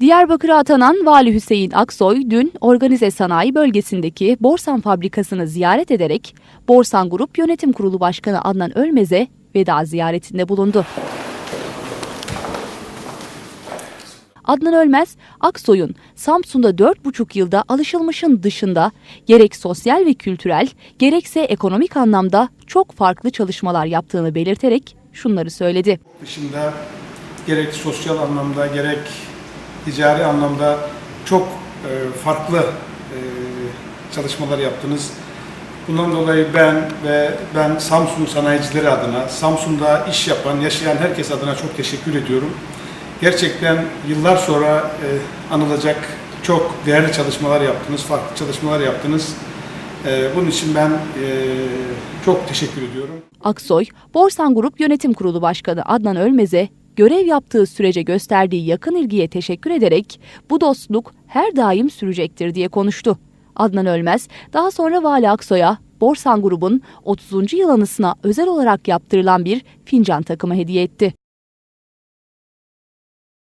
Diyarbakır'a atanan Vali Hüseyin Aksoy dün organize sanayi bölgesindeki Borsan fabrikasını ziyaret ederek Borsan Grup Yönetim Kurulu Başkanı Adnan Ölmez'e veda ziyaretinde bulundu. Adnan Ölmez, Aksoy'un Samsun'da 4,5 yılda alışılmışın dışında gerek sosyal ve kültürel gerekse ekonomik anlamda çok farklı çalışmalar yaptığını belirterek şunları söyledi. dışında gerek sosyal anlamda gerek ticari anlamda çok e, farklı e, çalışmalar yaptınız. Bundan dolayı ben ve ben Samsun sanayicileri adına, Samsun'da iş yapan, yaşayan herkes adına çok teşekkür ediyorum. Gerçekten yıllar sonra e, anılacak çok değerli çalışmalar yaptınız, farklı çalışmalar yaptınız. E, bunun için ben e, çok teşekkür ediyorum. Aksoy, Borsan Grup Yönetim Kurulu Başkanı Adnan Ölmez'e görev yaptığı sürece gösterdiği yakın ilgiye teşekkür ederek bu dostluk her daim sürecektir diye konuştu. Adnan Ölmez daha sonra Vali Aksoy'a Borsan Grubun 30. yıl anısına özel olarak yaptırılan bir fincan takımı hediye etti.